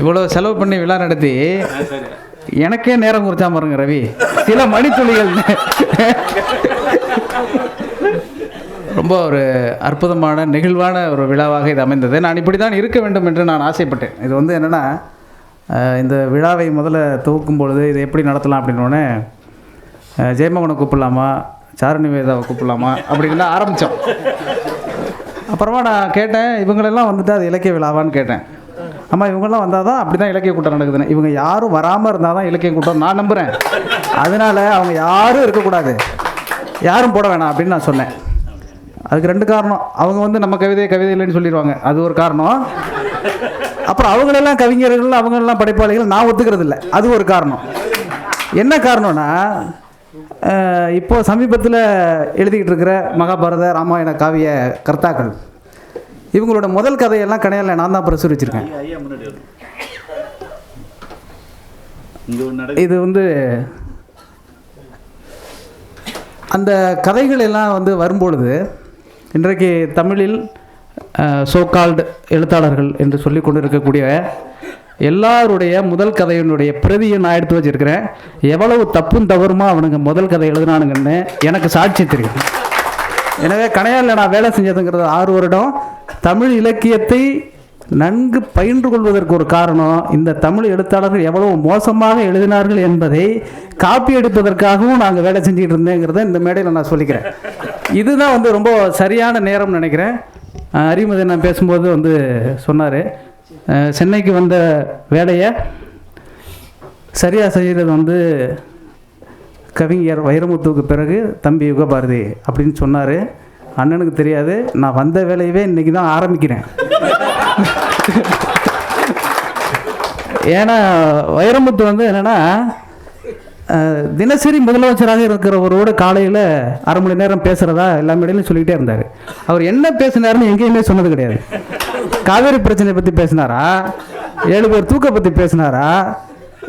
இவ்வளோ செலவு பண்ணி விழா நடத்தி எனக்கே நேரம் குறிச்சா பாருங்க ரவி. சில மணித்துளிகள். ரொம்ப ஒரு அற்புதமான நெகிழ்வான ஒரு விழாவாக இது அமைந்தது. நான் இப்படி தான் இருக்க வேண்டும் என்று நான் ஆசைப்பட்டேன். இது வந்து என்னென்னா இந்த விழாவை முதல்ல துவக்கும் பொழுது இதை எப்படி நடத்தலாம் அப்படின்னோடனே ஜெயமோகனை கூப்பிடலாமா? சாருநிவேதாவை கூப்பிடலாமா? அப்படின்னு தான் ஆரம்பித்தோம் அப்புறமா நான் கேட்டேன் இவங்களெல்லாம் வந்துட்டு அது இலக்கிய விழாவான்னு கேட்டேன். ஆமாம் இவங்கெல்லாம் வந்தால் தான் அப்படி தான் இலக்கிய கூட்டம் நடக்குதுன்னு. இவங்க யாரும் வராமல் இருந்தால் தான் இலக்கிய கூட்டம் நான் நம்புகிறேன் அதனால் அவங்க யாரும் இருக்கக்கூடாது. யாரும் போட வேணாம் அப்படின்னு நான் சொன்னேன். அதுக்கு ரெண்டு காரணம். அவங்க வந்து நம்ம கவிதை கவிதை இல்லைன்னு சொல்லிடுவாங்க. அது ஒரு காரணம். அப்புறம் அவங்களெல்லாம் கவிஞர்கள் அவங்களெல்லாம் படைப்பாளிகள் நான் ஒத்துக்கிறது இல்லை அது ஒரு காரணம். என்ன காரணம்னா அஹ், இப்போ சமீபத்தில் எழுதிக்கிட்டு இருக்கிற மகாபாரத ராமாயண காவிய கர்த்தாக்கள் இவங்களோட முதல் கதையெல்லாம் கடையில் நான் தான் பிரசுரிச்சிருக்கேன். இது வந்து அந்த கதைகள் எல்லாம் வந்து வரும்பொழுது இன்றைக்கு தமிழில் சோகால்டு எழுத்தாளர்கள் என்று சொல்லி கொண்டு இருக்கக்கூடிய எல்லாருடைய முதல் கதையினுடைய பிரதியை நான் எடுத்து வச்சிருக்கிறேன். எவ்வளவு தப்பும் தவறுமா அவனுங்க முதல் கதை எழுதுனானுங்கன்னு எனக்கு சாட்சி தெரியும். எனவே கணையாளில் நான் வேலை செஞ்சதுங்கிறது ஆறு வருடம். தமிழ் இலக்கியத்தை நன்கு பயின்று கொள்வதற்கு ஒரு காரணம் இந்த தமிழ் எழுத்தாளர்கள் எவ்வளவு மோசமாக எழுதினார்கள் என்பதை காப்பி எடுப்பதற்காகவும் நாங்கள் வேலை செஞ்சுட்டு இருந்தேங்கிறத இந்த மேடையில் நான் சொல்லிக்கிறேன். இதுதான் வந்து ரொம்ப சரியான நேரம்னு நினைக்கிறேன். அறிமுதை நான் பேசும்போது வந்து சொன்னார். சென்னைக்கு வந்த வேலையை சரியாக செய்கிறது வந்து கவிஞர் வைரமுத்துவுக்கு பிறகு தம்பி யுகபாரதி அப்படின்னு சொன்னார். அண்ணனுக்கு தெரியாது. நான் வந்த வேலையவே இன்றைக்கி தான் ஆரம்பிக்கிறேன். ஏன்னா வைரமுத்து வந்து என்னென்னா தினசரி முதலமைச்சராக இருக்கிறவரோட காலையில் அரை மணி நேரம் பேசுகிறதா எல்லா மேடையிலும் சொல்லிக்கிட்டே இருந்தார். அவர் என்ன பேசினாருன்னு எங்கேயுமே சொன்னது கிடையாது. காவேரி பிரச்சனையை பற்றி பேசினாரா? ஏழு பேர் தூக்க பற்றி பேசினாரா?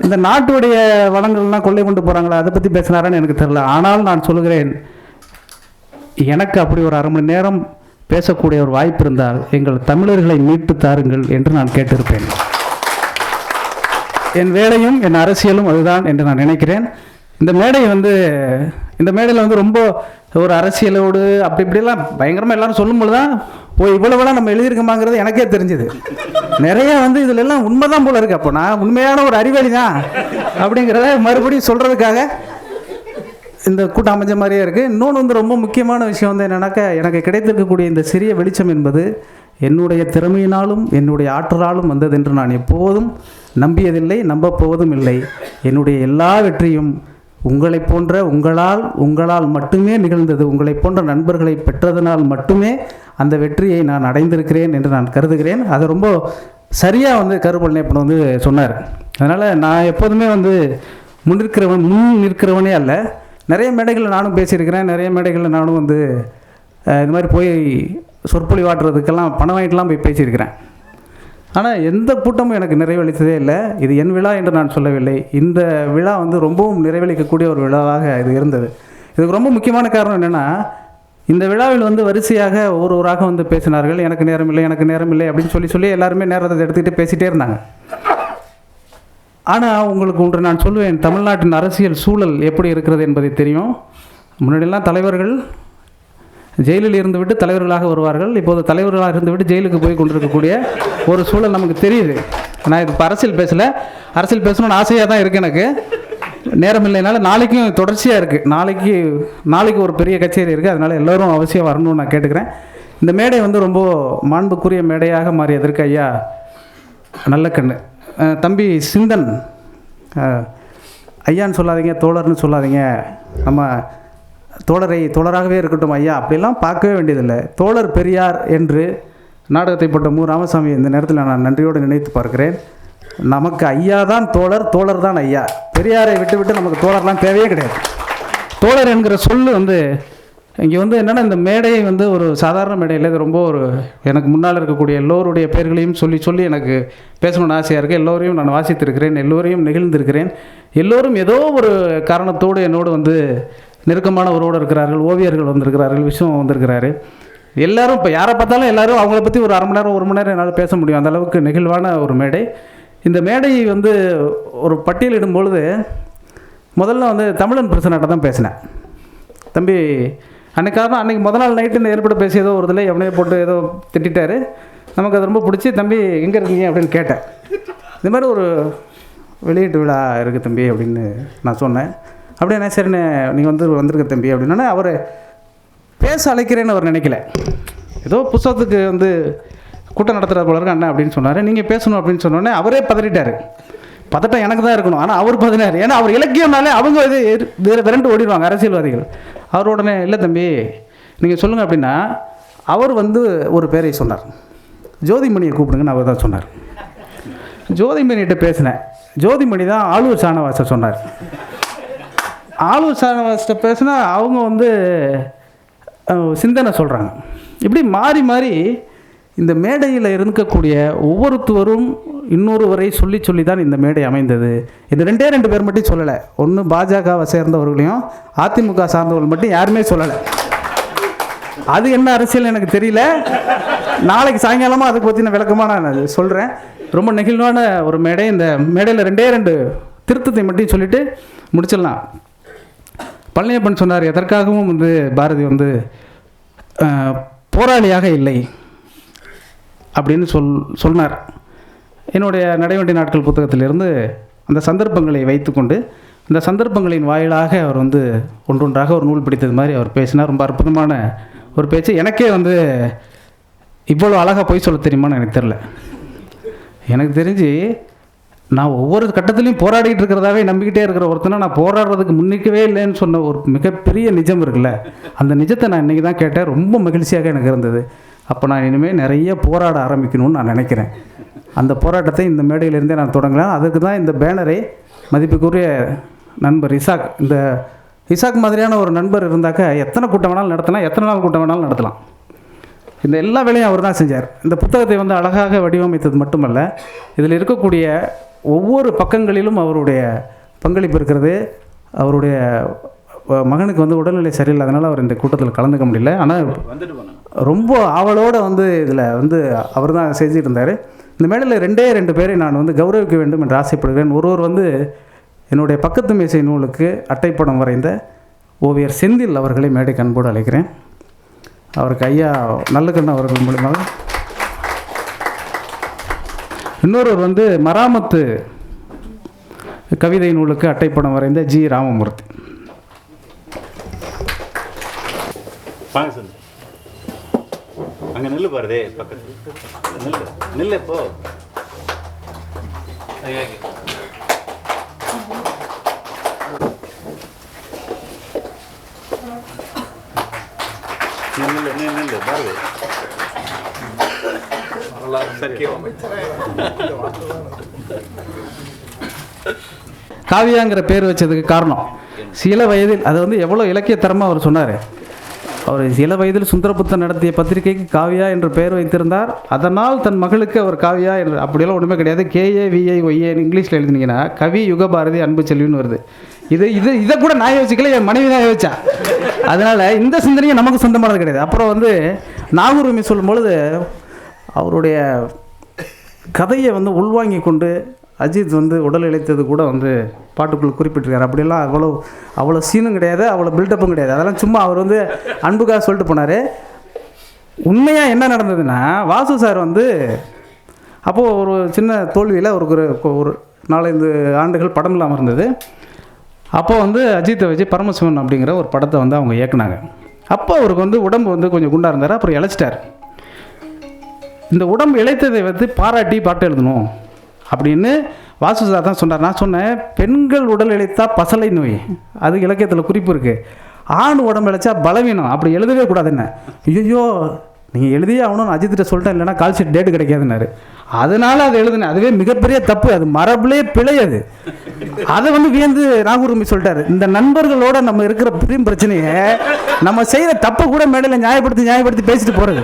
இந்த நாட்டுடைய வளங்கள்லாம் கொள்ளை கொண்டு போகிறாங்களா அதை பற்றி பேசினாரான்னு எனக்கு தெரில ஆனால் நான் சொல்கிறேன் எனக்கு அப்படி ஒரு அரை மணி நேரம் பேசக்கூடிய ஒரு வாய்ப்பு இருந்தால் எங்கள் தமிழர்களை மீட்டு தாருங்கள் என்று நான் கேட்டிருப்பேன். என் வேலையும் என் அரசியலும் அதுதான் என்று நான் நினைக்கிறேன். இந்த மேடை வந்து இந்த மேடையில் வந்து ரொம்ப ஒரு அரசியலோடு அப்படி இப்படிலாம் பயங்கரமாக எல்லாரும் சொல்லும்போது தான் ஓ இவ்வளவுலாம் நம்ம எழுதியிருக்கோமாங்கிறது எனக்கே தெரிஞ்சுது. நிறைய வந்து இதுல எல்லாம் உண்மைதான் போல இருக்கு. அப்போ நான் உண்மையான ஒரு அறிவாளி தான் அப்படிங்கிறத மறுபடியும் சொல்கிறதுக்காக இந்த கூட்டம் அமைஞ்ச மாதிரியே இருக்குது இன்னொன்று வந்து ரொம்ப முக்கியமான விஷயம் வந்து என்னென்னாக்கா எனக்கு கிடைத்திருக்கக்கூடிய இந்த சிறிய வெளிச்சம் என்பது என்னுடைய திறமையினாலும் என்னுடைய ஆற்றலாலும் வந்தது என்று நான் எப்போதும் நம்பியதில்லை நம்பப்போவதும் இல்லை. என்னுடைய எல்லா வெற்றியும் உங்களைப் போன்ற உங்களால் உங்களால் மட்டுமே நிகழ்ந்தது உங்களைப் போன்ற நண்பர்களை பெற்றதனால் மட்டுமே அந்த வெற்றியை நான் அடைந்திருக்கிறேன் என்று நான் கருதுகிறேன். அது ரொம்ப சரியாக வந்து கருப்பழனியப்பன் வந்து சொன்னார். அதனால் நான் எப்போதுமே வந்து முன்னிற்கிறவன் முன் நிற்கிறவனே அல்ல. நிறைய மேடைகளில் நானும் பேசியிருக்கிறேன் நிறைய மேடைகளில் நானும் வந்து இது மாதிரி போய் சொற்பொழிவாட்டுறதுக்கெல்லாம் பணம் வாங்கிட்டுலாம் போய் பேசியிருக்கிறேன். ஆனால் எந்த கூட்டமும் எனக்கு நிறைவளித்ததே இல்லை. இது என் விழா என்று நான் சொல்லவில்லை. இந்த விழா வந்து ரொம்பவும் நிறைவளிக்கக்கூடிய ஒரு விழாவாக இது இருந்தது. இதுக்கு ரொம்ப முக்கியமான காரணம் என்னென்னா இந்த விழாவில் வந்து வரிசையாக ஒவ்வொருவராக வந்து பேசினார்கள். எனக்கு நேரம் இல்லை எனக்கு நேரம் இல்லை அப்படின்னு சொல்லி சொல்லி எல்லாருமே நேரத்தை எடுத்துக்கிட்டு பேசிகிட்டே இருந்தாங்க. ஆனால் உங்களுக்கு ஒன்று நான் சொல்லுவேன் தமிழ்நாட்டின் அரசியல் சூழல் எப்படி இருக்கிறது என்பதை தெரியும். முன்னாடியெல்லாம் தலைவர்கள் ஜெயிலில் இருந்துவிட்டு தலைவர்களாக வருவார்கள். இப்போது தலைவர்களாக இருந்துவிட்டு ஜெயிலுக்கு போய் கொண்டிருக்கக்கூடிய ஒரு சூழல் நமக்கு தெரியுது. நான் இது இப்போ அரசியல் பேசலை. அரசியல் பேசணும்னு ஆசையாக தான் இருக்குது எனக்கு. நேரம் இல்லைனால நாளைக்கும் தொடர்ச்சியாக இருக்குது நாளைக்கு நாளைக்கு ஒரு பெரிய கச்சேரி இருக்குது அதனால் எல்லோரும் அவசியம் வரணும்னு நான் கேட்டுக்கிறேன். இந்த மேடை வந்து ரொம்ப மாண்புக்குரிய மேடையாக மாறியதற்கு ஐயா. நல்ல கண்ணு. தம்பி சிந்தன். ஐயான்னு சொல்லாதீங்க தோழர்னு சொல்லாதீங்க. நம்ம தோழரை தோழராகவே இருக்கட்டும் ஐயா. அப்படிலாம் பார்க்கவே வேண்டியதில்லை. தோழர் பெரியார் என்று நாடகத்தை போட்ட மு. ராமசாமி இந்த நேரத்தில் நான் நன்றியோடு நினைத்து பார்க்கிறேன். நமக்கு ஐயா தான் தோழர் தோழர் தான் ஐயா. பெரியாரை விட்டு விட்டு நமக்கு தோழர்லாம் தேவையே கிடையாது. தோழர் என்கிற சொல்லு வந்து இங்கே வந்து என்னென்னா இந்த மேடையை வந்து ஒரு சாதாரண மேடையில் இது ரொம்ப ஒரு எனக்கு முன்னால் இருக்கக்கூடிய எல்லோருடைய பெயர்களையும் சொல்லி சொல்லி எனக்கு பேசணும்னு ஆசையாக இருக்குது எல்லோரையும் நான் வாசித்திருக்கிறேன் எல்லோரையும் நெகிழ்ந்திருக்கிறேன். எல்லோரும் ஏதோ ஒரு காரணத்தோடு என்னோடு வந்து நெருக்கமானவரோடு இருக்கிறார்கள் ஓவியர்கள் வந்திருக்கிறார்கள் விஸ்வம் வந்திருக்கிறாரு. எல்லாரும் இப்போ யாரை பார்த்தாலும் எல்லாரும் அவங்கள பற்றி ஒரு அரை மணி நேரம் ஒரு மணி நேரம் என்னால் பேச முடியும். அந்த அளவுக்கு நெகிழ்வான ஒரு மேடை. இந்த மேடை வந்து ஒரு பட்டியலிடும் பொழுது முதல்ல வந்து தமிழன் பிரசனாட்ட தான் பேசினேன். தம்பி அன்னைக்கு தான் அன்றைக்கி முதல் நாள் நைட்டு இந்த ஏற்பட பேசி ஏதோ ஒரு இதில் எவனையோ போட்டு ஏதோ திட்டிட்டாரு. நமக்கு அது ரொம்ப பிடிச்சி தம்பி எங்கே இருக்கீங்க? அப்படின்னு கேட்டேன். இந்த மாதிரி ஒரு வெளியீட்டு விழா இருக்குது தம்பி அப்படின்னு நான் சொன்னேன். அப்படியே சரிண்ணே நீங்கள் வந்து வந்திருக்க தம்பி அப்படின்னா அவர் பேச அழைக்கிறேன்னு அவர் நினைக்கல. ஏதோ புஸ்தகத்துக்கு வந்து கூட்டம் நடத்துகிற போல இருக்கு அண்ணன் அப்படின்னு சொன்னார். நீங்கள் பேசணும் அப்படின்னு சொன்னோடனே அவரே பதறிட்டார். பதட்டம் எனக்கு தான் இருக்கணும். ஆனால் அவர் பதினாறு ஏன்னா அவர் இலக்கியம்னாலே அவங்க இது வேறு விரண்டு ஓடிடுவாங்க அரசியல்வாதிகள். அவர் உடனே இல்லை தம்பி நீங்கள் சொல்லுங்கள் அப்படின்னா அவர் வந்து ஒரு பேரை சொன்னார். ஜோதிமணியை கூப்பிடுங்கன்னு அவர் தான் சொன்னார். ஜோதிமணிகிட்ட பேசினேன். ஜோதிமணி தான் ஆளுவர் சாணவாசர் சொன்னார். ஆளூர் சாணவாசிட்ட பேசினா அவங்க வந்து சிந்தனை சொல்கிறாங்க இப்படி மாறி மாறி இந்த மேடையில் இருக்கக்கூடிய ஒவ்வொருத்தவரும் இன்னொருவரை சொல்லி சொல்லி தான் இந்த மேடை அமைந்தது. இந்த ரெண்டே ரெண்டு பேர் மட்டும் சொல்லலை. ஒன்று பாஜகவை சேர்ந்தவர்களையும் அதிமுக சார்ந்தவர்கள் மட்டும் யாருமே சொல்லலை. அது என்ன அரசியல் எனக்கு தெரியல. நாளைக்கு சாயங்காலமாக அதுக்கு பற்றின விளக்கமாக நான் சொல்கிறேன் ரொம்ப நெகிழ்வான ஒரு மேடை. இந்த மேடையில் ரெண்டே ரெண்டு திருத்தத்தை மட்டும் சொல்லிட்டு முடிச்சிடலாம். பழனியப்பன் சொன்னார் எதற்காகவும் வந்து பாரதி வந்து போராளியாக இல்லை அப்படின்னு சொல் சொன்னார். என்னுடைய நடைவண்டி நாட்கள் புத்தகத்திலிருந்து அந்த சந்தர்ப்பங்களை வைத்துக்கொண்டு அந்த சந்தர்ப்பங்களின் வாயிலாக அவர் வந்து ஒன்றொன்றாக ஒரு நூல் பிடித்தது மாதிரி அவர் பேசினார். ரொம்ப அற்புதமான ஒரு பேச்சு. எனக்கே வந்து இவ்வளோ அழகாக போய் சொல்ல தெரியுமான்னு எனக்கு தெரில எனக்கு தெரிஞ்சு நான் ஒவ்வொரு கட்டத்துலையும் போராடிட்டு இருக்கிறதாவே நம்பிக்கிட்டே இருக்கிற ஒருத்தனை நான் போராடுறதுக்கு முன்னிக்கவே இல்லைன்னு சொன்ன ஒரு மிகப்பெரிய நிஜம் இருக்குல்ல. அந்த நிஜத்தை நான் இன்றைக்கி தான் கேட்டேன். ரொம்ப மகிழ்ச்சியாக எனக்கு இருந்தது. அப்போ நான் இனிமேல் நிறைய போராட ஆரம்பிக்கணும்னு நான் நினைக்கிறேன். அந்த போராட்டத்தை இந்த மேடையிலேருந்தே நான் தொடங்கலாம். அதுக்கு தான் இந்த பேனரை மதிப்புக்குரிய நண்பர் இசாக் இந்த இசாக் மாதிரியான ஒரு நண்பர் இருந்தாக்க எத்தனை கூட்டம் வேணாலும் நடத்தலாம். எத்தனை நாள் கூட்டம் வேணாலும் நடத்தலாம். இந்த எல்லா வேலையும் அவர் தான் செஞ்சார். இந்த புத்தகத்தை வந்து அழகாக வடிவமைத்தது மட்டுமல்ல இதில் இருக்கக்கூடிய ஒவ்வொரு பக்கங்களிலும் அவருடைய பங்களிப்பு இருக்கிறது. அவருடைய மகனுக்கு வந்து உடல்நிலை சரியில்லாதனால அவர் இந்த கூட்டத்தில் கலந்துக்க முடியல. ஆனால் ரொம்ப ஆவலோடு வந்து இதில் வந்து அவர் தான் செஞ்சுட்டு இருந்தார். இந்த மேடையில் ரெண்டே ரெண்டு பேரை நான் வந்து கௌரவிக்க வேண்டும் என்று ஆசைப்படுகிறேன். ஒருவர் வந்து என்னுடைய பக்கத்து மேசை நூலுக்கு அட்டைப்படம் வரைந்த ஓவியர் செந்தில் அவர்களை மேடைக்கு அன்போடு அழைக்கிறேன். அவருக்கு ஐயா நல்லக்கண்ணு அவர்கள் மூலியமாக இன்னொருவர் வந்து மராமத்து கவிதை நூலுக்கு அட்டைப்படம் வரைந்த ஜி ராமமூர்த்தி. வாங்க சொல்லு அங்க நெல்லு பாருதே பக்கத்துல நெல் நில்லு இப்போ நெல் நில்லு நீ நில்லு சரி காவியாங்கிற பேர் வச்சதுக்கு காரணம். சில வயதில் அது வந்து எவ்வளோ இலக்கியத்தரமாக அவர் சொன்னார். அவர் சில வயதில் சுந்தரபுத்தன் நடத்திய பத்திரிகைக்கு காவியா என்று பெயர் வைத்திருந்தார். அதனால் தன் மகளுக்கு அவர் காவியா என்று அப்படியெல்லாம் ஒன்றுமே கிடையாது. கேஏ விஐ ஒய்ஏன்னு இங்கிலீஷில் எழுதினீங்கன்னா கவி யுகபாரதி அன்பு செல்வின்னு வருது. இது இது இதை கூட நான் யோசிக்கல என் மனைவி தான் யோசிச்சா. அதனால் இந்த சிந்தனையும் நமக்கு சொந்தமானது கிடையாது. அப்புறம் வந்து நாகூர் சொல்லும் பொழுது அவருடைய கதையை வந்து உள்வாங்கி கொண்டு அஜித் வந்து உடல் இழைத்தது கூட வந்து பாட்டுக்குள் குறிப்பிட்டிருக்காரு. அப்படிலாம் அவ்வளோ அவ்வளோ சீனும் கிடையாது அவ்வளோ பில்டப்பும் கிடையாது. அதெல்லாம் சும்மா அவர் வந்து அன்புக்காக சொல்லிட்டு போனார். உண்மையாக என்ன நடந்ததுன்னா வாசு சார் வந்து அப்போது ஒரு சின்ன தோல்வியில் அவருக்கு ஒரு ஒரு நாலஞ்சு ஆண்டுகள் படம் இல்லாமல் இருந்தது. அப்போ வந்து அஜித்தை வச்சு பரமசிவன் அப்படிங்கிற ஒரு படத்தை வந்து அவங்க இயக்குனாங்க. அப்போ அவருக்கு வந்து உடம்பு வந்து கொஞ்சம் குண்டாக இருந்தார். அப்புறம் இழைச்சிட்டார். இந்த உடம்பு இழைத்ததை வந்து பாராட்டி பாட்டு எழுதணும். அப்படின்னு வாசு சார் தான் சொன்னார். நான் சொன்னேன் பெண்கள் உடல் இழைத்தா பசலை நோய். அது இலக்கியத்தில் குறிப்பு இருக்குது ஆண் உடம்பு இழைச்சா பலவீனம். அப்படி எழுதவே கூடாது என்ன ஐயோ நீங்கள் எழுதியே ஆகணும்னு அஜித்திட்ட சொல்லிட்டேன். இல்லைன்னா கால் டேட்டு கிடைக்காதுன்னாரு. அதனால அதை எழுதினேன். அதுவே மிகப்பெரிய தப்பு. அது மரபுலே பிழை அது. அதை வந்து வியந்து நாகூர்மி சொல்லிட்டாரு. இந்த நண்பர்களோட நம்ம இருக்கிற பெரிய பிரச்சனையை நம்ம செய்கிற தப்பை கூட மேடையில் நியாயப்படுத்தி நியாயப்படுத்தி பேசிட்டு போகிறது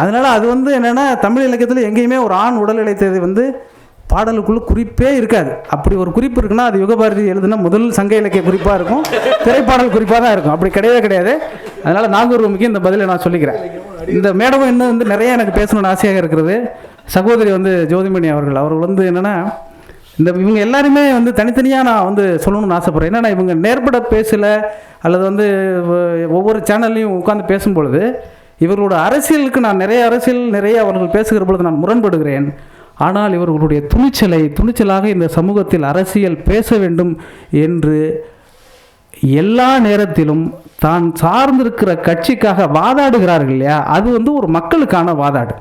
அதனால் அது வந்து என்னென்னா தமிழ் இலக்கியத்தில் எங்கேயுமே ஒரு ஆண் உடல் இழைத்ததை வந்து பாடலுக்குள்ள குறிப்பே இருக்காது. அப்படி ஒரு குறிப்பு இருக்குன்னா அது யுகபாரதி எழுதுனா முதல் சங்க இலக்கிய குறிப்பாக இருக்கும். திரைப்பாடல் குறிப்பாக தான் இருக்கும். அப்படி கிடையவே கிடையாது. அதனால் நாகூர் ரூமுக்கு இந்த பதிலை நான் சொல்லிக்கிறேன். இந்த மேடமும் இன்னும் வந்து நிறைய எனக்கு பேசணும்னு ஆசையாக இருக்கிறது. சகோதரி வந்து ஜோதிமணி அவர்கள் அவர்கள் வந்து என்னென்னா இந்த இவங்க எல்லாருமே வந்து தனித்தனியாக நான் வந்து சொல்லணும்னு ஆசைப்பட்றேன். என்னென்னா இவங்க நேர்பட பேசலை அல்லது வந்து ஒவ்வொரு சேனல்லையும் உட்காந்து பேசும்பொழுது இவர்களோட அரசியலுக்கு நான் நிறைய அரசியல் நிறைய அவர்கள் பேசுகிற பொழுது நான் முரண்படுகிறேன். ஆனால் இவர்களுடைய துணிச்சலை துணிச்சலாக இந்த சமூகத்தில் அரசியல் பேச வேண்டும் என்று எல்லா நேரத்திலும் தான் சார்ந்திருக்கிற கட்சிக்காக வாதாடுகிறார்கள் இல்லையா? அது வந்து ஒரு மக்களுக்கான வாதாடு.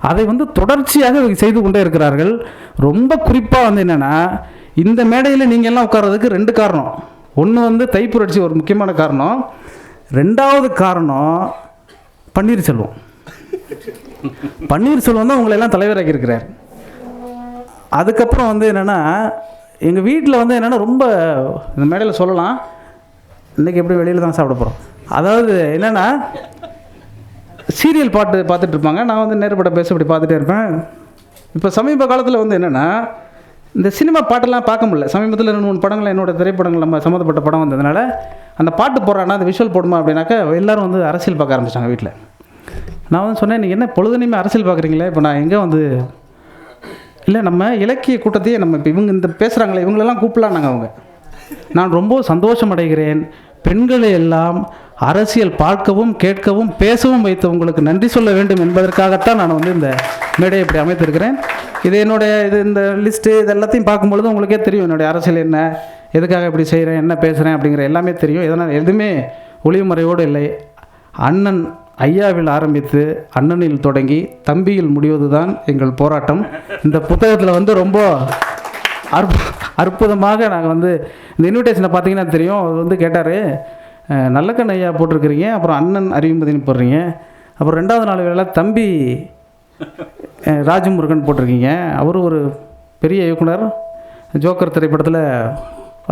அதை வந்து தொடர்ச்சியாக செய்து கொண்டே இருக்கிறார்கள். ரொம்ப குறிப்பாக வந்து என்னென்னா இந்த மேடையில் நீங்கள்லாம் உட்கார்றதுக்கு ரெண்டு காரணம். ஒன்று வந்து தைப்புரட்சி ஒரு முக்கியமான காரணம். ரெண்டாவது காரணம் பன்னீர்செல்வம் பன்னீர்செல்வம் தான் உங்களை எல்லாம் தலைவராக இருக்கிறார். அதுக்கப்புறம் வந்து என்னென்னா எங்கள் வீட்டில் வந்து என்னென்னா ரொம்ப இந்த மேடையில் சொல்லலாம். இன்றைக்கி எப்படி வெளியில் தான் சாப்பிட போகிறோம் அதாவது என்னென்னா சீரியல் பாட்டு பார்த்துட்ருப்பாங்க நான் வந்து நேரப்பட பேச இப்படி பார்த்துட்டே இருப்பேன். இப்போ சமீப காலத்தில் வந்து என்னென்னா இந்த சினிமா பாட்டெல்லாம் பார்க்க முடியல. சமீபத்தில் ரெண்டு மூணு படங்கள் என்னோட திரைப்படங்கள் நம்ம சம்மந்தப்பட்ட படம் வந்ததுனால அந்த பாட்டு போடுறான்னா அந்த விஷுவல் போடுமா அப்படின்னாக்கா எல்லோரும் வந்து அரசியல் பார்க்க ஆரம்பிச்சிட்டாங்க வீட்டில் நான் வந்து சொன்னேன் நீங்கள் என்ன பொழுதுனையுமே அரசியல் பார்க்குறீங்களே? இப்போ நான் எங்கே வந்து இல்லை நம்ம இலக்கிய கூட்டத்தையே நம்ம இப்போ இவங்க இந்த பேசுகிறாங்களே இவங்களெல்லாம் கூப்பிடலான்னாங்க அவங்க. நான் ரொம்ப சந்தோஷம் அடைகிறேன். பெண்களை எல்லாம் அரசியல் பார்க்கவும் கேட்கவும் பேசவும் வைத்து உங்களுக்கு நன்றி சொல்ல வேண்டும் என்பதற்காகத்தான் நான் வந்து இந்த மேடையை இப்படி அமைத்திருக்கிறேன். இது என்னுடைய இது இந்த லிஸ்ட்டு இது எல்லாத்தையும் பார்க்கும்பொழுது உங்களுக்கே தெரியும் என்னுடைய அரசியல் என்ன எதுக்காக இப்படி செய்கிறேன் என்ன பேசுகிறேன் அப்படிங்கிற எல்லாமே தெரியும். இதனால் எதுவுமே ஒளிவுமுறையோடு இல்லை. அண்ணன் ஐயாவில் ஆரம்பித்து அண்ணனில் தொடங்கி தம்பியில் முடிவதுதான் எங்கள் போராட்டம். இந்த புத்தகத்தில் வந்து ரொம்ப அற்பு அற்புதமாக நாங்கள் வந்து இந்த இன்விடேஷனை பார்த்தீங்கன்னா தெரியும். அவர் வந்து கேட்டார் நல்லக்கண் ஐயா போட்டிருக்கிறீங்க. அப்புறம் அண்ணன் அறிவுமதினு போடுறீங்க. அப்புறம் ரெண்டாவது நாள் வேலை தம்பி ராஜமுருகன் போட்டிருக்கீங்க. அவர் ஒரு பெரிய இயக்குனர். ஜோக்கர் திரைப்படத்தில்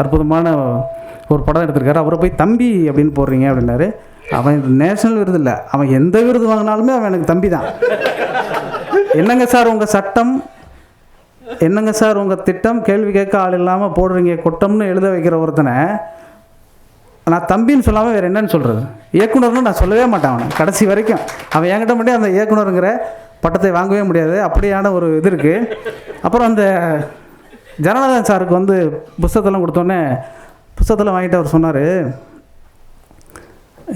அற்புதமான ஒரு படம் எடுத்திருக்காரு. அவரை போய் தம்பி அப்படின்னு போடுறீங்க அப்படின்னாரு. அவன் நேஷனல் விருது இல்லை. அவன் எந்த விருது வாங்கினாலுமே அவன் எனக்கு தம்பி தான். என்னங்க சார் உங்கள் சட்டம்? என்னங்க சார் உங்கள் திட்டம்? கேள்வி கேட்க ஆள் இல்லாமல் போடுறீங்க. கொட்டம்னு எழுத வைக்கிற ஒருத்தனை நான் தம்பின்னு சொல்லாமல் வேறு என்னன்னு சொல்கிறது இயக்குனர்னு நான் சொல்லவே மாட்டேன் அவனை. கடைசி வரைக்கும். அவன் என்கிட்ட மட்டும் அந்த இயக்குனருங்கிற பட்டத்தை வாங்கவே முடியாது. அப்படியான ஒரு இது இருக்குது அப்புறம் அந்த ஜனநாதன் சாருக்கு வந்து புஸ்தகத்தெல்லாம் கொடுத்தோன்னே புஸ்தகத்தெல்லாம் வாங்கிட்டு அவர் சொன்னார்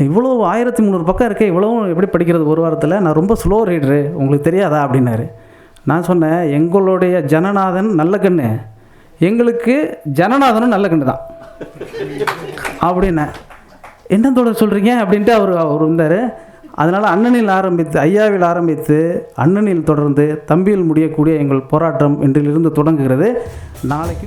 இவ்வளோ ஆயிரத்தி முந்நூறு பக்கம் இருக்கே இவ்வளவும் எப்படி படிக்கிறது ஒரு வாரத்தில்? நான் ரொம்ப ஸ்லோ ரீடரு உங்களுக்கு தெரியாதா? அப்படின்னாரு. நான் சொன்னேன் எங்களுடைய ஜனநாதன் நல்ல கண்ணு. எங்களுக்கு ஜனநாதனும் நல்ல கண்ணு தான் அப்படின்னேன் என்ன தொடர் சொல்கிறீங்க அப்படின்ட்டு அவர் அவர் வந்தார். அதனால் அண்ணனில் ஆரம்பித்து ஐயாவில் ஆரம்பித்து அண்ணனில் தொடர்ந்து தம்பியில் முடியக்கூடிய எங்கள் போராட்டம் இன்றிலிருந்து தொடங்குகிறது. நாளைக்கு